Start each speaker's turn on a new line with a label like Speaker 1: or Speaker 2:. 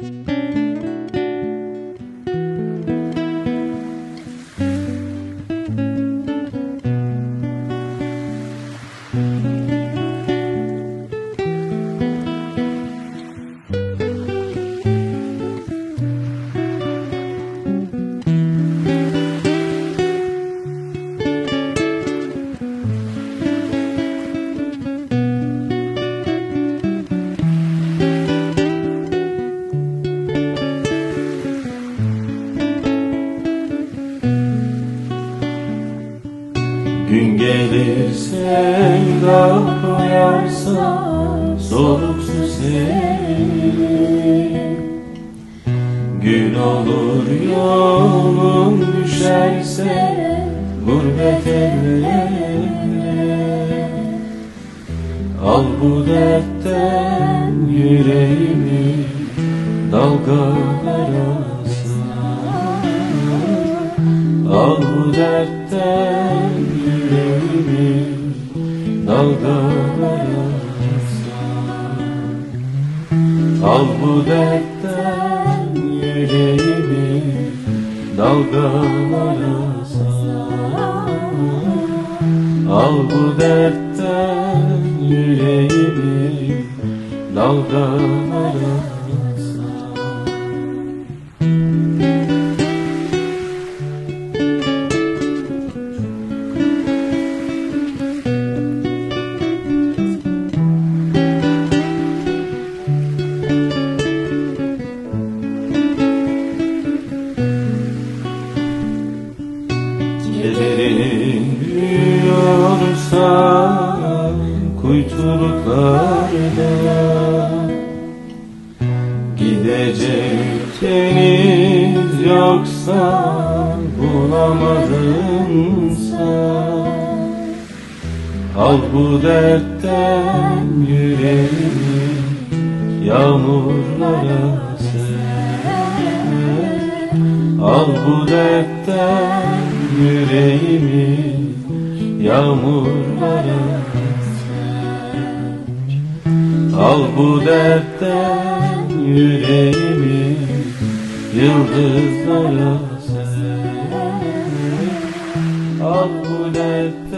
Speaker 1: Thank you. Gün gelir sevda koyarsa Soluk su seni. Gün olur yolun düşerse Gurbet ellere Al bu dertten yüreğimi Dalgalar arasına Al bu dertten yüreğimi dalgalar arasına Al bu dertten yüreğimi dalgalar arasına Al bu dertten yüreğimi dalgalar arasına kuytuluklarda Gidecek deniz yoksa bulamadınsa Al bu dertten yüreğimi yağmurlara ser Al bu dertten yüreğimi yağmurlara ser Al bu dertten yüreğimi yıldızlara ser Al bu dertten